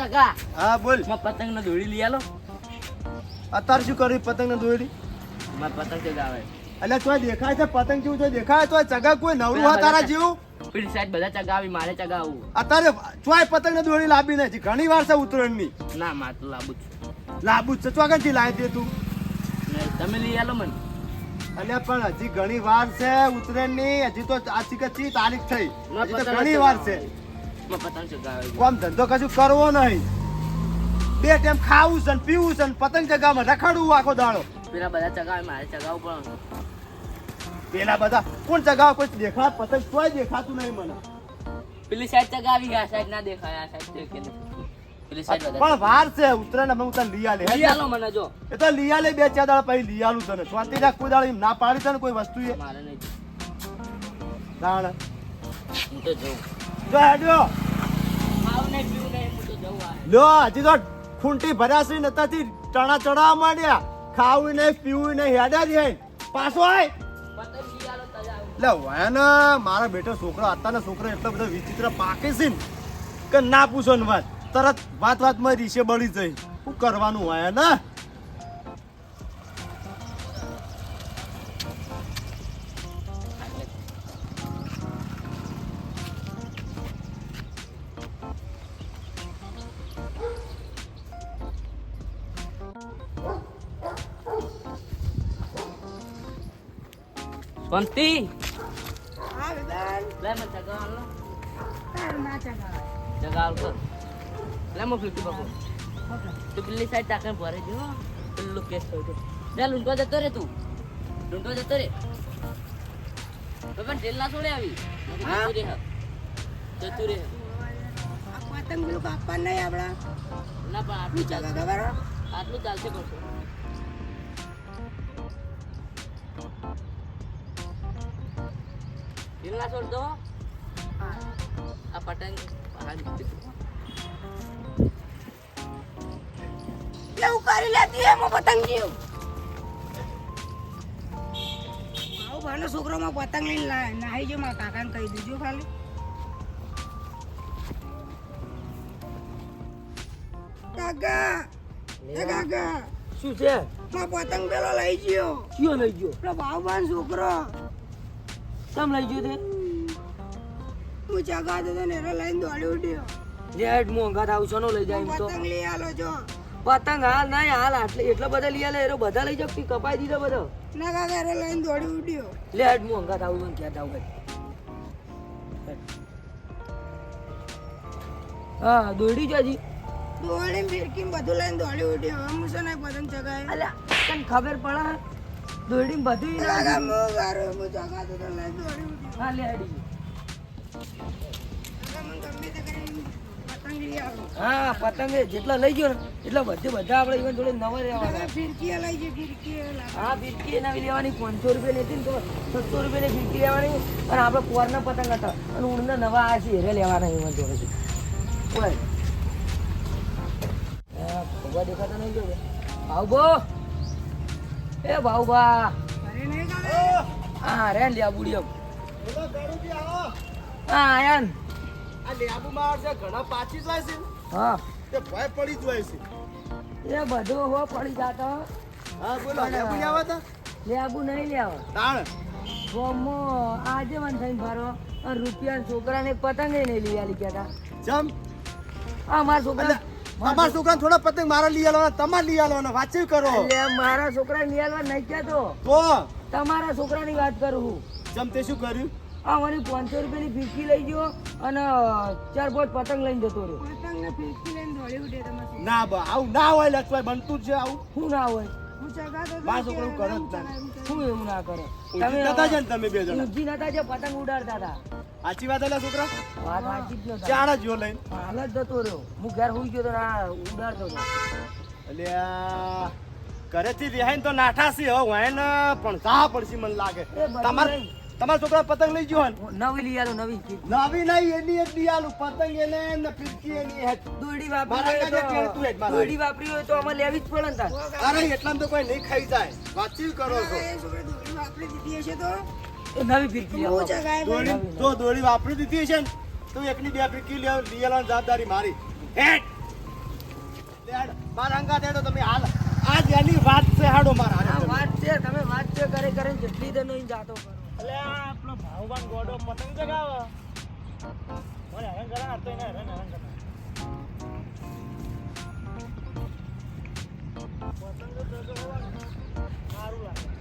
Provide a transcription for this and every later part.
કાકા. હા બોલ. માં પતંગ ને દોડી લઈ આલો. અત્યારે શું કર્યું પતંગ ને દોડી માર પતંગ છે આવે એટલે તો દેખાય છે પતંગ જેવું તો દેખાય તો ચગા કોઈ નવરું હોય તારા જેવું? પેલી સાઈડ બધા ચગાવી મારે ચગાવું અત્યારે ચોય પતંગ ને દોરી લાવી નથી ઘણી વાર છે ઉત્તરાયણની ના માર તો લાવું છું. લાંબુ જ છે ચોગનથી લાવી દે તું. તમે લઈ આલો મને. અલ્યા પણ હજી ઘણી વાર છે ઉત્તરાયણની હજી તો આ ચીકચી તારીખ થઈ. ઘણી વાર છે. પતંગ ચગાવે ધંધો કશું કરવો નહીં. બે ટાઈમ ખાવું છે ને પીવું છે ને પતંગ ચગાવવામાં રખડવું આખો દાડો. પેલા બધા ચગાવે મારે ચગાવવું પણ પેલા બધા કોણ ચગાવ? કોઈ દેખા પતંગ કોઈ દેખાતું નહીં મને. પેલી સાઈડ ચગાવી આ સાઈડ ના દેખાય આ સાઈડ પણ વાર છે ઉત્તરાયણ ને હું તને લઈ આલે લઈ મને જો. એ તો લિયા લે બે ચાર દાડા પછી લિયાલું તને. શાંતિ રાખ કોઈ દાડા ના પાડી તને કોઈ વસ્તુ એ. મારે નહીં. દાણ હું તો જઉં. જો હેડ્યો. હજી તો ખૂંટી ને નતાથી ટણા ચડાવવા માંડ્યા. ખાવું નહીં પીવું નહીં હેડ્યા જ હે. પાછો આય. એટલે ને મારા બેટો છોકરો અત્યારના છોકરો એટલો બધો વિચિત્ર પાકે છે ને કે ના પૂછો ને વાત. તરત વાત વાતમાં રીશે બળી જાય. શું કરવાનું હોય ને બેન લે મને ચગાવવાનું તારું ના તો લે ફીફટી પેલી સાઈડ ટાંકીને ભરે જો પેલું કેસ થયો તો. લે જતો રે તું. લૂંટવા જતો રે. તો પણ ના છોડે આવી? જતું રે. જતું રે પતંગ પેલું કાપવા નહીં આપડા ના પણ આટલું ખબર આટલું ચાલશે પડશે બહાર નીકળી જશે. એટલે હું કરી લેતી એમાં પતંગ જેવું આવું ભાનો છોકરોમાં પતંગ લઈને નાહી જો મારા કાકાને કહી દીધું ખાલી કાકા એ કાકા શું છે માં પતંગ પેલો લઈ ગયો કયો લઈ ગયો પેલો ભાવભાન છોકરો કેમ લઈ ગયો તે? હું ચગાતો તો ને લઈને દોડી ઉડ્યો. લેટ મોંઘા થાવ છો લઈ જાય એમ તો. પતંગ લઈ આલો જો. પતંગ હાલ નહીં હાલ આટલે એટલા બધા લઈ આલે એરો બધા લઈ જાવ કપાઈ દીધો બધો? ના કાકા એને લઈને દોડી ઉડ્યો. લેટ મોંઘા થાવ મને ક્યાં થાવ હા દોડી જાજી દોડી ફિરકી બધું લઈને દોડી ઉડ્યો. હું ને પતંગ ચગાય અલ્યા તને ખબર પડે? દોડી બધું હું લેડી હા પતંગ જેટલા લઈ ગયો ને એટલા બધે બધા આપણે ઇવન જોડે નવા રહેવાના ફિરકી લઈ જઈએ ફિરકી હા ફિરકી એના લેવાની પાંચસો રૂપિયા લેતી ને તો છસો રૂપિયાની ફિરકી લેવાની. અને આપણે કોરના પતંગ હતા. અને ઊંડના નવા આ છે હેરે લેવાના ઈવન જોડેથી બોલ આ ભગવા દેખાતા નહીં જોડે. ભાવબો એ કાકા હા રે લ્યા ગરુજી, આવો. હા આયન આ લેબુમાં છે ઘણા પાછી જાય છે હા. તે ભય પડી જાય છે. એ બધું હો પડી જાતો. હા બોલો લેબુ લેવા તા લેબુ નહીં લેવા તાણ ગોમો આજે મન થઈને ભરો. અને રૂપિયા છોકરાને પતંગ નહીં લઈ આલી કેતા હતા જમ. આ મારા છોકરા અમારા છોકરાને થોડા પતંગ મારા લઈ આલવાના તમારે લઈ આલવાના વાતચીત કરો. મારા છોકરા લઈ આલવા નહીં કહેતો. તો? તમારા છોકરાની વાત કરું હું. જમતે શું કર્યું? આ મને પાંચસો રૂપિયાની ફીરકી લઈ ગયો અને ચાર પાંચ પતંગ લઈને જતો રહ્યો. પતંગ ને ફિરકી લઈને દોડી ઉડે તમારે ના બા આવું ના હોય લક્ષ્મણ બનતું જ છે આવું. શું ના હોય. હું ચગાતો જ ના. શું એવું ના કરે? તમે નતા જ તમે બે જણા. ઊંચી નતા જે પતંગ ઉડાડતા હતા. સાચી વાત એટલે છોકરા? વાત સાચી જ લઈને. હાલ જ જતો રહ્યો. હું ઘેર હોઈ ગયો તો ના ઉડાડતો આ ઘરેથી રિહાઈ ને તો નાઠાસી હવે હોય પણ સાહ પડશે મને લાગે. તમારે તમાર છોકરા પતંગ લઈ ગયો નવી લઈ આલો નવી નવી નહીં એની એક લઈ આલું. પતંગ એને ને ફિરકી એની હે દોડી વાપરી તો દોડી વાપરી હોય તો અમારે લેવી જ પડે ને તાર. અરે એટલામાં તો કોઈ નહીં ખાઈ જાય. વાતચીત કરો છો. એ છોકરે દોડી વાપરી દીધી હશે તો. નવી ફીરકી લેવા દોડી જો દોડી વાપરી દીધી છે ને તો એકની બે ફિરકી લે લઈ આવવાની જવાબદારી મારી. હેડ. હેડ. મારા અંગા દેડો તમે. હાલ. આ એની વાત છે હાડો મારા આ વાત છે તમે વાત છે કરે કરે ને જેટલી દે નહીં જાતો કરો. એટલે આ આપણો ભાવવાન ગોડો પતંગ ચગાવે. મને હેરાન કરે આ તો એને હેરાન હેરાન કરે પતંગ તો ચગાવવાનું. સારું લાગે.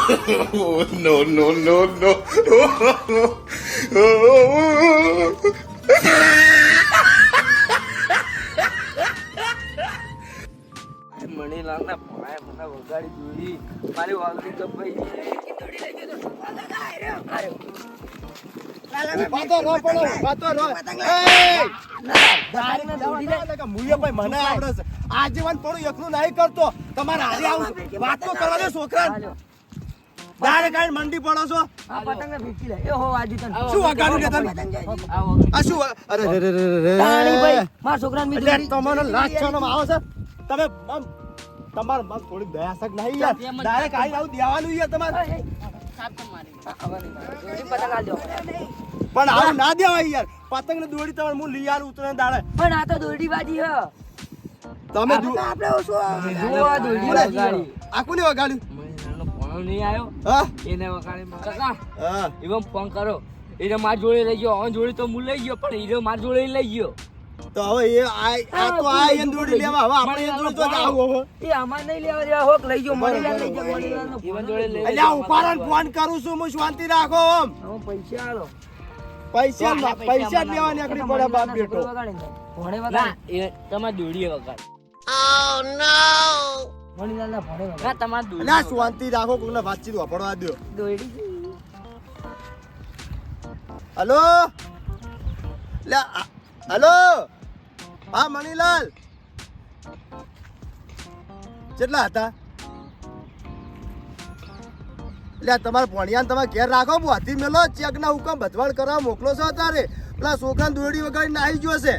Oh, no, no, no, no. મને વગાડી દોડી મારી વાગડી કપાઈ ઊભા તો ન પડો, ઊભા તો ન. એય! દારૂ ના લેવા ના એટલે કે મુએ ભાઈ મને આવડે છે. આજીવન પણ એકલું નહીં કરતો તમારે હારે આવું વાત તો કરવા દે છોકરા દારે કાઢી મંડી પડો છો? આ પતંગ ને ફીકી લે એ હો આજુ તન. શું વગાડું કે તમે આ શું અરે રે રે રે રે તાણી ભાઈ માર છોકરાને મીઠું એટલે દોરી- તમારો લાજ છાનો આવે. છે. તમે આમ તમાર મન થોડી દયા સક નહીં યાર. ડાયરેક્ટ આઈ આવું દેવાનું યાર તમાર. પણ આવું ના દેવાય યાર. પતંગ ને દોડી તમારે હું લઈ આલું ઉતરે દાડે. પણ આ તો દોરડી બાજી હ. તમે આપણે ઓછું આ દોરડી? બાજી આ કોને વગાડ્યું. નહીં આવ્યો હા? એને વખાણે કાકા હા. એવો ફોન કરો. એને માર જોડે લઈ ગયો ઓન જોડે તો હું લઈ ગયો પણ એને માર જોડે લઈ ગયો. તો હવે એ આ આ તો આ એને દોડી લેવા હવે આપણે એને દોડી તો જ હવે. એ આમાં નહીં લેવા દેવા હોક લઈ ગયો મણીલાલ લઈ ગયો મણીલાલનો ફોન જોડે લઈ એટલે આ ફોન કરું છું હું શાંતિ રાખો હવે પૈસા આલો. પૈસા પૈસા લેવા નીકળી પડે બાપ બેટો ભોણે ના. વગાડી એ તમારે દોડીએ વગાડ. મણીલાલના ભોણે ના વગાડી તમારે શાંતિ રાખો કોઈને વાતચીત વાપરવા દો દોરડી હલો? લે હલો? હા મણીલાલ. કેટલા હતા? એટલે તમારા ભણિયાને તમે ઘેર રાખો હાથી મેલો ચેક ના હુકમ ભથવાડ કરવા મોકલો છો અત્યારે. પેલા છોકરાને દોરડી વગાડીને આવી ગયો છે.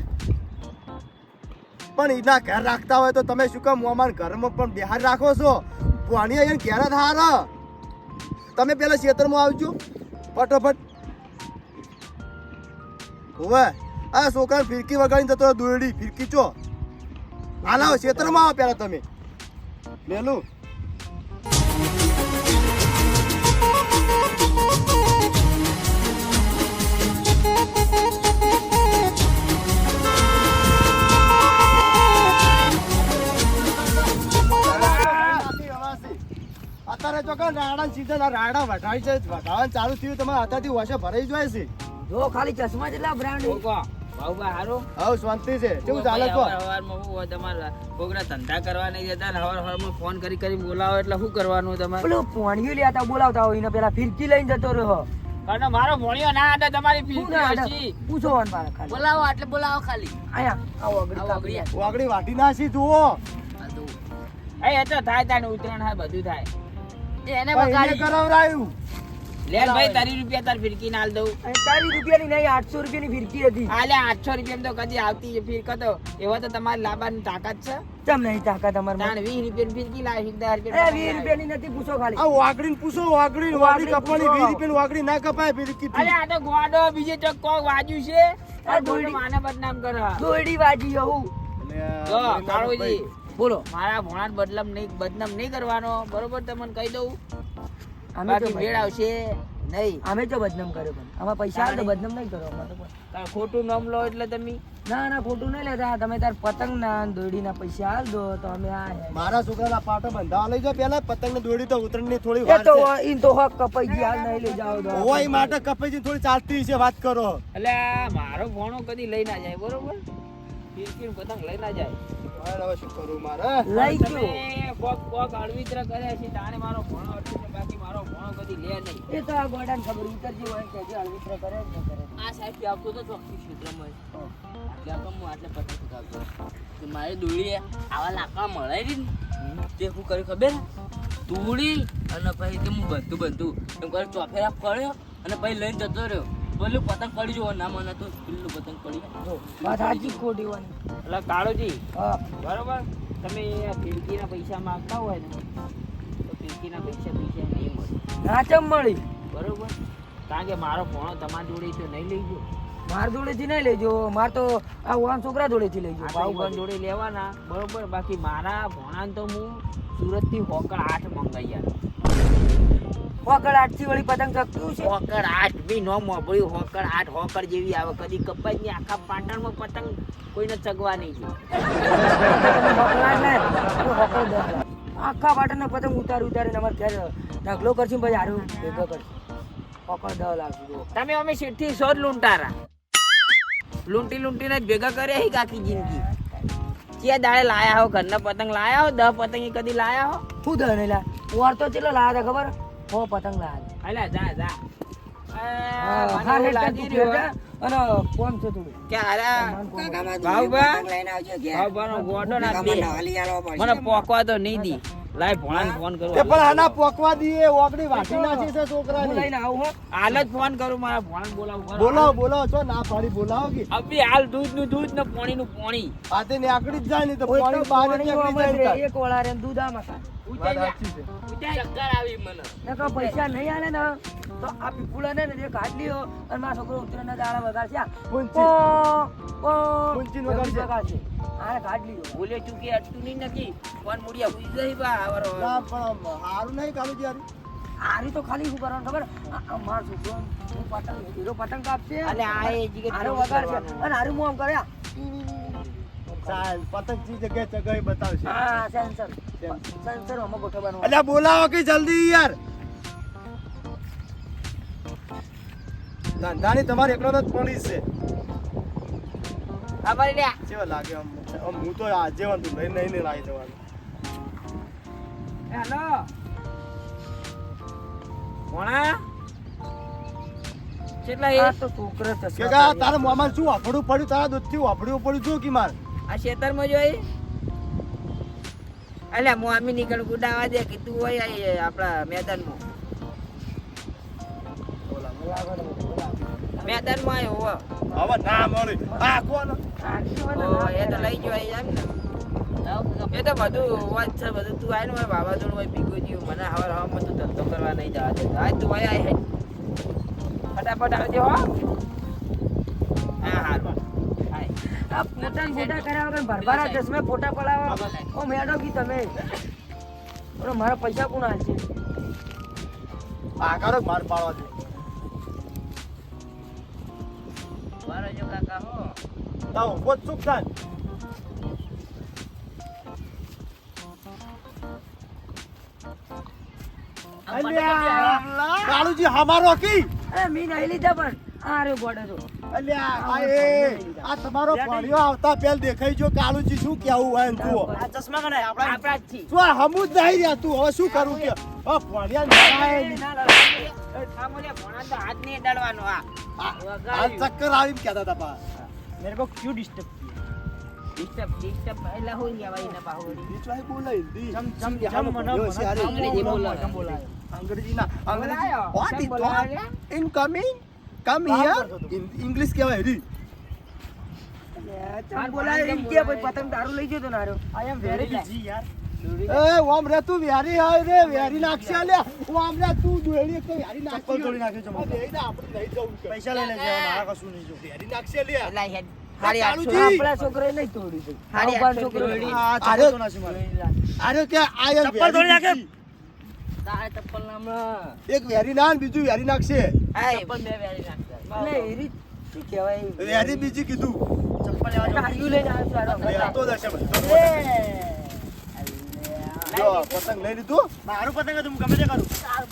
પણ એટલા ઘેર રાખતા હોય તો તમે શું કામ મોમાન ઘરમાં પણ બિહાર રાખો છો? પાણી અહીંયા ઘેર જ હાર. તમે પેલા ખેતરમાં આવજો. ફટોફટ. હોવે. આ છોકરા ફિરકી વગાડીને જતો દોરડી ફિરકી ચો. હાલ આવો, ક્ષેત્રમાં આવો પેલા તમે. મેલું. અત્યારે તો કે રાડા સીધા રાડા વઢાઈ છે. વઢાવાનું ચાલુ થયું તમારે અત્યારથી વસે ભરાઈ જાય છે. જો ખાલી ચશ્મા જેટલા બ્રાન્ડ બાબા હારો. હવે શાંતિ છે. કેવું ચાલે તો? હવારમાં હું તમારા છોકરા ધંધા કરવા નહીં જતા ને હવાર હવારમાં ફોન કરી કરી બોલાવો એટલે શું કરવાનું તમારે? પેલું પોણિયું લેતા બોલાવતા હોય ને પેલા ફિરકી લઈને જતો રહ્યો. અને મારો ભણ્યો ના હતા તમારી પૂછો મારે ખાલી? બોલાવો એટલે બોલાવો ખાલી. આયા આવો આવો કાપી વાટી નાસી જુઓ. એ તો થાય તાને ઉતરાણ થાય બધું થાય. એને પણ કરાવરાયું. લે ભાઈ તારી રૂપિયા તાર ફિરકી નાલ દઉં. તારી રૂપિયા ની નહીં આઠસો રૂપિયાની ફિરકી હતી. આલે આઠસો રૂપિયા તો કદી આવતી છે ફિરકો તો એવો તો તમારી લાવવાની તાકાત છે. તમ નહીં તાકાત અમારે તાણ વીસ રૂપિયા ફિરકી લાવી દસ રૂપિયા વીસ રૂપિયાની નથી પૂછો ખાલી. આ વાગડીને પૂછો વાગડી વાગડી કપાણી વીસ રૂપિયાની વાગડી ના કપાય ફિરકી અરે આ તો ગોડો બીજે ચક્કો વાજ્યું છે. આ આ માને બદનામ કરે. દોરડી વાજી હું જો કાળુજી. બોલો મારા ભોણાટ બદલમ નહીં બદનામ નહીં કરવાનો. બરોબર તમને કહી દઉં? અમે તો મેળ આવશે નહીં. અમે તો બદનામ કર્યો પણ. આમાં પૈસા આવે તો બદનામ નહીં કરો અમારે તો ખોટું નામ લો એટલે તમે. ના ના ખોટું નહીં લેતા. તમે તાર પતંગ ના દોડી ના પૈસા આલ દો તો અમે આ મારા મારા છોકરાના પાટો બંધાવા લઈ જાઓ પેલા પતંગ ને દોડી તો ઉતરણની થોડી વાત તો ઈન તો હક કપાઈ ગઈ હાલ નહીં લઈ જાઓ તો. ઓય માટે કપાઈ થોડી ચાલતી છે વાત કરો. એટલે મારો ભોણો કદી લઈ ના જાય બરોબર? ફિરકીનું પતંગ લઈ ના જાય. હવે હવે શું કરું મારે લઈ ગયો. કોક કોક અળવિત્ર કર્યા છે તાણે મારો ભણો અટકી ને બાકી મારો ભણો કદી લે નહીં. એ તો આ ગોડાને ખબર ઉતરજી હોય કે હજી અળવિત્ર કરે જ કરે. આ સાહેબ આવતો તો ચોખ્ખી ક્ષેત્રમાં. ત્યાં તો હું આટલે પતંગ ચગાવતો મારી દોડી આવા લાકડા મળે ને. તે શું કર્યું ખબર? દોડી અને પછી તે હું બધું બધું. એમ કરે ચોફેરા કર્યો અને પછી લઈને જતો રહ્યો. પેલું પતંગ પડી જવો ના મને તો પેલું પતંગ પડી જાય વાત સાચી ખોટી હોય એટલે કાળોજી હા. બરોબર? તમે આ ફિરકીના પૈસા માંગતા હોય ને તો ફિરકીના પૈસા પૈસા નહીં મળે. ના ચમ મળી? બરોબર? કારણ કે મારો ફોણો તમારી જોડે તો નહીં લઈ ગયો. માર જોડેથી નહીં લેજો. માર તો આ વાન છોકરા જોડેથી લઈ આ ભાઈ જોડે લેવાના. બરોબર? બાકી મારા ભણાને તો હું સુરતથી હોકળ આઠ મંગાવ્યા. પકડ આઠથી વળી પતંગ ચકતું છે. હોકળ આઠ બી નો મોબળ્યું હોકળ આઠ હોકળ જેવી આવે. કદી કપાઈ ની આખા પાટણમાં પતંગ કોઈને ચગવા નહીં જોઈએ. આખા પાટણનો પતંગ ઉતાર ઉતારીને અમારે ઘેર ઢગલો કરશું પછી હારું ભેગો કરશું. હોકડ દસ લાખ તમે અમે શેઠી સો જ લૂંટારા. લૂંટી લૂંટીને જ ભેગા કર્યા હી કાકી જિંદગી. ક્યાં દાડે લાયા હો ઘરના પતંગ લાયા હો દહ પતંગ કદી લાયા હો? શું દહ નહીં લાયા. વાર તો ચેટલો લાયા હતા ખબર? હો પતંગ અલ્યા જા. જા મને ના પોકવા તો નહીં દી. લાય ભોળાને ફોન તે પણ આના પોકવા વાટી નાખી છે લઈને આવું હો. હાલ જ ફોન કરું મારા ભોળાને બોલાવું? બોલાવો બોલાવો છો ના પાડી બોલાવો કે. અભી હાલ દૂધનું દૂધ ને પાણી. નું પાણી આ તે નીકળી જ જાય ને તો પાણી બહાર નીકળી જાય એક ઓળા રે ને દૂધ આમાં પૈસા નહીં આલે ને તો આ ને ને એક અને મારો છોકરો ઉતરાના દાડા વગાડશે. વગાડશે. આને હાડલીઓ. બોલે ચૂકી અટતું નહીં નથી પણ મુડિયા ઉઈ જઈ બા પણ હારું નહીં કાઢું યાર આની તો ખાલી શું કરવાનું ખબર? મારો છોકરો પતંગ હીરો પતંગ કાપશે. અલે આ એ જીગે આનો વગાડશે. અને હારું મોં આમ કરે. આ. ચાલ પતંગ ચી જગ્યાએ ચગાઈ બતાવશે. હા સેન્સર. સેન્સર આમાં ગોઠવવાનું અલ્યા બોલાવો કે જલ્દી યાર. નાની તમારે એકલો જ પોલીસ છે. અમારે લ્યા. કેવા લાગે આમ? આમ હું તો આજે વાંધું લઈને નહીં ને જવાનું. હેલો. કેટલા એ? આ તો છોકરો ચશ્મા કા તારા મોમાં શું વાફડું પડ્યું? તારા દૂધથી વાફડું પડ્યું જો કી માર. આ ખેતરમાં જોઈ અલ્યા હું આમી નીકળ ગુડાવા દે કે તું હોય આપણા મેદાનમાં. મેદાનમાં આવ્યો હો. હવે ના મળે. આ કોણ? ઓ, એ તો લઈ જવાય એમ ને. એ તો બધું વાત છે બધું તું આય ને મારા વાવાઝોડું હોય ભીગું જ્યું મને હવે હવામાં તું ધંધો કરવા નહીં જવા દે આજ તું આય આય ફટાફટ આવજો હો. હા હારું. આય. ફોટા કર્યા વગર ભરભરા ચશ્મે ફોટા પડાવો ઓ મેડો કી તમે? ઓલો મારા પૈસા કોણ આલશે? આ કરો માર પાડવા દે. મારો જો કાકા હો. તાવ ચૂપ કાળુજી હમારો કી? અરે મી નહીં લીધા પણ. આ રે ગોડે તો. આ તમારો ભણ્યો આવતા પેલ દેખાઈ જો કાલુજી શું કેવું હોય શું કરું આ. ચક્કર આવીને કહેતા ક્યુ ડિસ્ટર્બ ડિસ્ટર્બ ડિસ્ટર્બ અંગ્રેજી ઇનકમિંગ કેમ here ઇંગ્લિશ કહેવાય રી ચાલ બોલાય એમ કે ભાઈ પતંગ દારૂ લઈ ગયો તો નારો. આઈ એમ વેરી બિઝી યાર. એ ઓમ રે તું વ્યારી હાય રે વ્યારી નાખશે અલ્યા ઓમ રે તું દોડી તો વ્યારી નાખશે ચપ્પલ તોડી નાખ્યું છે મને. આ આપણે નહીં જવું કે. પૈસા લઈ લેજે મારા કશું નહીં જો. નાખશે હેડ. આપણા તોડી. આઠસો છોકરો અરે. કે આ ચપ્પલ તોડી. તારે ચપ્પલ નામ એક વેરી ના બીજું વેરી નાખશે. ચપ્પલ બે વેરી નાખતા એટલે શું કહેવાય? વ્યારી બીજી કીધું. ચપ્પલ લેવા. લઈને આવ્યો પતંગ લઈ લીધું. મારું પતંગ હતું હું ગમે તે કરું.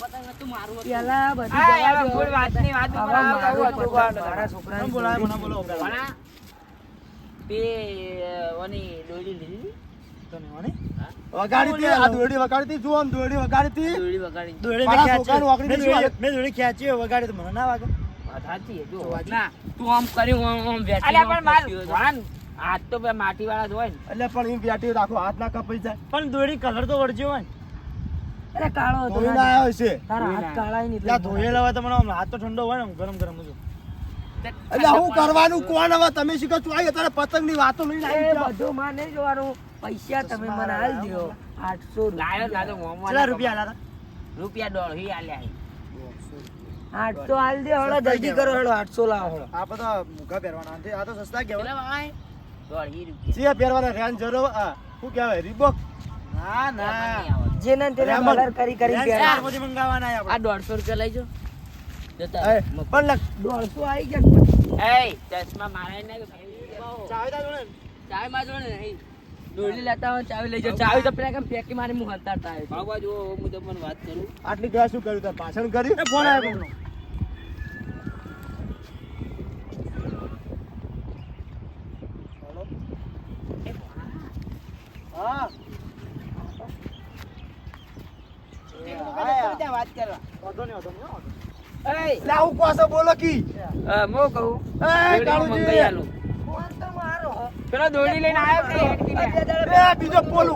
પતંગ હતું મારું પેલા બધી વાતની વાત છોકરા મને મને બોલો ભણા. પે ઓની દોડી લીધી. વગાડી આ દોરડી વગાડી હતી, આમ દોરડી વગાડી હતી. વગાડી. દોડી મેં ખેંચી. છોકરાનું વાકડી મેં નહીં શું દોડી- ખેંચી વગાડી મને ના વાગે. સાચી જો ના તું આમ કર્યું આમ આમ વેચી અલ્યા પણ માર વાન હાથ તો માટી વાળા જ હોય ને. એટલે પણ બેઠી રાખો હાથ ના કપાઈ જાય. પણ દોડી કલર તો વળજો હોય ને. અરે કાળો હતો ના આવ્યો છે. તારા હાથ કાળા નહીં ધોયેલા હોય તો મને હાથ તો ઠંડો હોય ને ગરમ ગરમ જ. હોય. એટલે હું કરવાનું કોણ હવે? તમે શીખો છો. આ અત્યારે પતંગની વાતો લઈને આવી ગયા. બધું માં નહીં જોવાનું. પૈસા તમે મને હાલ દો આઠસો લાયો લાયો મોમો રૂપિયા આલા રૂપિયા દોઢી આલ્યા. આઠસો હાલ દે હળો જલ્દી કરો હળો આઠસો લાવો હળો. આ બધા મુખા પહેરવાના છે. આ તો સસ્તા કહેવાય? દોઢી રૂપિયા. પહેરવાના રેન જરો આ શું કહેવાય? રીબોક? ના ના. જેને તેને કલર કરી કરી રેન પહેરા ચારમાંથી આ આપણે. દોઢસો રૂપિયા લઈ જાઓ. પણ દોઢસો આવી ગયા એય ચશ્મા મારે ને ચાવી તા જોડે. ચાવી માં જોડે નહીં. અહીં. લેતા હોય ચાવી લઈ જાઓ. ચાવી તો પેલા કેમ ફેંકી મારી મું હલતા આવ્યો બાબા જો હું તમને વાત કરું. આટલી ગયા શું કર્યું તાર ભાષણ કર્યું એ ફોન આવ્યો હા. વાત કરવા વાંધો વાંધો વાંધો નહીં. એય એટલે આવું કોસો બોલો કી મો કહું એ કાળુજી. મંગાઈ ફોન પેલો લઈને આવ્યો. એ બીજો પોલ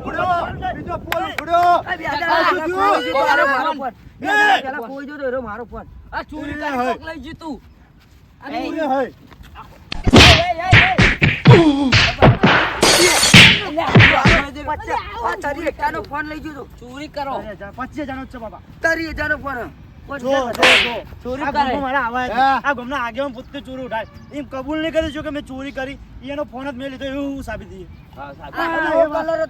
બીજો પોલ કોઈ મારો આ ચોરી કરી લઈ જીતું ચોરી કરો પચીસ હજાર નો છે બાબા તારી હજારનો ફોન કોઈ જો જો જો. ચોરી આ કરે ગામમાં મારા આવા જ. હા. આ ગામના આગેવાન પોતે ચોરી ઉઠાય. એમ કબૂલ નહીં કરી છું કે મેં ચોરી કરી. એનો ફોન જ મેં લીધો એવું સાબિત થયું. હા, સાહેબ. આ એ એવો કલર નો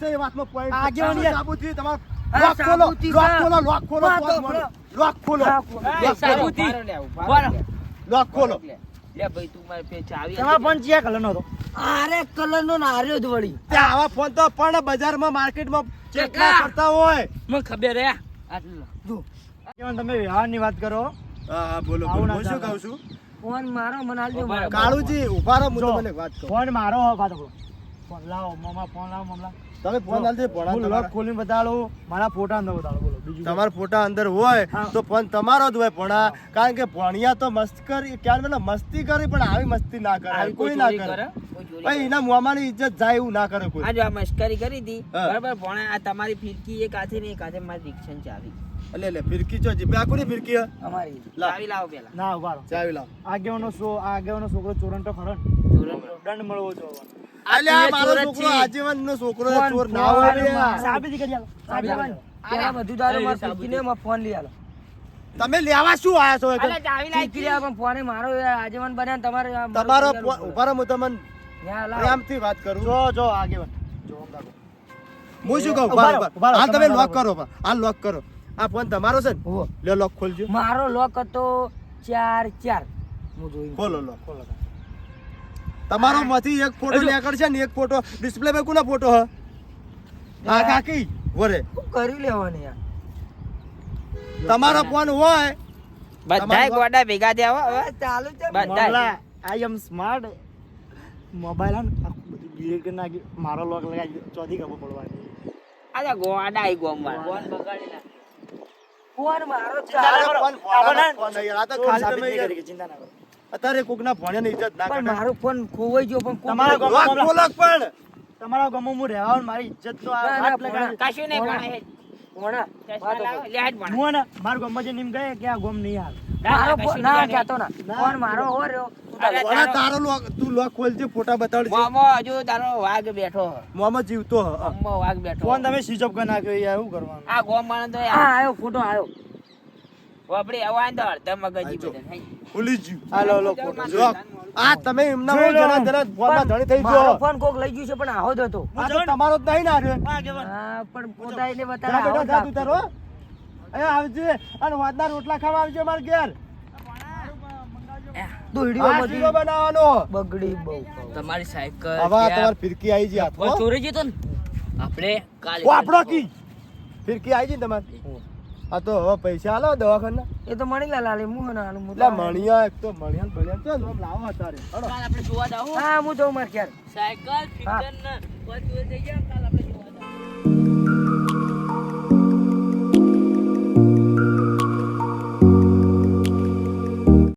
છે, એ વાતમાં. આગેવાન તમારો ખોલો, ખોલો, ખોલો. ખોલો, લે, ભાઈ તું મારે પે ચાવી તમારો ફોન ચિયા હતો. આરે કલરનો ને આર્યો જ વળી. આવા ફોન તો પણ બજારમાં માર્કેટમાં ના કરતા હોય. મને ખબર હે. તમે વ્યવહારની વાત કરો. હા બોલો બોલો. શું કહું છું? ફોન મારો મને કાળુજી ઊભા રહો હું મને વાત કરો ફોન મારો હો વાત કરો ફોન લાવો મમ્મા ફોન લાવો મમ્મા. તમે ફોન આલજો પડા તમારા. લોક ખોલીને બતાડો મારા ફોટા અંદર બતાડો બોલો બીજું તમારા ફોટા અંદર હોય તો ફોન તમારો જ હોય પડા કારણ કે ભણિયા તો મસ્ત કરી ક્યારે મસ્તી કરી પણ આવી મસ્તી ના કરે આવી કોઈ ના કરે? ભાઈ એના મોમાની ઇજ્જત જાય એવું ના કરે કોઈ. આ જો આ મશ્કરી કરી હતી. બરાબર પણ આ તમારી ફિરકી એક હાથે ને એક હાથે મારી રિક્ષન ચાવી. એટલે એટલે ફિરકી જો જીપે આ કોની ફિરકી અમારી. ચાવી લાવો પેલા. ના ઊભા ચાવી લાવો. આગેવાનો સો આગેવાનો છોકરો ચોરન તો ખરો ને. દંડ મળવો જો અલ્યા મારો છોકરો આજીવન નો છોકરો ચોર ના હોય સાબિત કરી આલો. આગેવાન, આ બધું દારૂ માર ફીરકીને માં ફોન લઈ આલો. તમે લેવા શું આયા છો? અલે ચાવી લાવી. ફોને મારો આજીવન બન્યા તમારે તમારો ઉભારો હું તમને. પ્રેમથી વાત કરું. જો જો આગેવાન જો હું શું કહું? ઊભા ઊભા રહો, રહો, ઊભા રહો, હાલ તમે લોક કરો હાલ લોક કરો. આ ફોન તમારો છે ને? લે લોક ખોલજો. મારો લોક હતો ચાર ચાર. હું જોઈ ખોલો લોક ખોલો તમારો માંથી એક ફોટો નીકળશે ને એક ફોટો ડિસ્પ્લે પર કોનો ફોટો હ? આ કાકી વરે. શું કરી લેવાની યાર? તમારો ફોન હોય. બધાય ગોડા ભેગા થયા હવે ચાલુ છે બધાય. આઈ એમ સ્માર્ટ મોબાઈલ હે ને આખું બધું ડિલીટ કરી નાખી મારો લોક લગાવી ચોથી ખબર પડવાની. આ ગોમ બગાડી. ચિંતા ના કરો. ના ઇજ્જત ના પણ મારો ફોન ખોવાઈ ગયો પણ તમારા લઈ ગામમાં લોક ખોલો પણ. તમારા ગામમાં હું રહેવા મારી ઇજ્જત તો ના, લગાડી. કશું નહીં ગયો. ભોણા, વાતો. લે હાથ ભણા. હું ને મારા ગામમાં જઈને એમ કહે કે આ ગામ નહીં નહીં ના હાલે. ના ફોન મારો હો રહ્યો. અરે તારો- તારો તું લોક ખોલજે ફોટા બતાડજે. મોમો હજુ તારો વાઘ બેઠો. હે. જીવતો હ મોમો વાઘ બેઠો. ફોન તમે સ્વિચ કરી નાખ્યો યાર શું કરવાનું? આ ગોમ માણસ તો હા આવ્યો ફોટો આવ્યો વાપરી આવા તો અડધા મગજી બધા હે. ખુલી જ લો લો ફોટો. જો આ તમે એમના ફોનમાં ધણી થઈ ગયો. ફોન કોક લઈ ગયું છે પણ આવો જ હતો. આ તો તમારો જ નહીં ના રહ્યો હા પણ પોતા એને જા બેટા જા તું તારો અહીંયા આવજે. અને વાદના રોટલા ખાવા આવજે માર ઘેર. શીરો બનાવવાનો. બગડી બહુ. તમારી સાયકલ હવે તમારી ફિરકી આવી ગઈ હાથમાં. ચોરી જતો ને? આપણે કાલે ઓ આપણો કી. ફિરકી આવી ને તમારી? આ તો હવે પૈસા આલો દવાખાના. એ તો મણી લા લાલે હું ના મણિયા એક તો મણિયા બળિયા તો લાવો અત્યારે. કાલ આપણે જોવા જાવ હા હું જઉં માર ઘેર. સાયકલ ફિક્સર ને બધું જઈ ગયા કાલ આપણે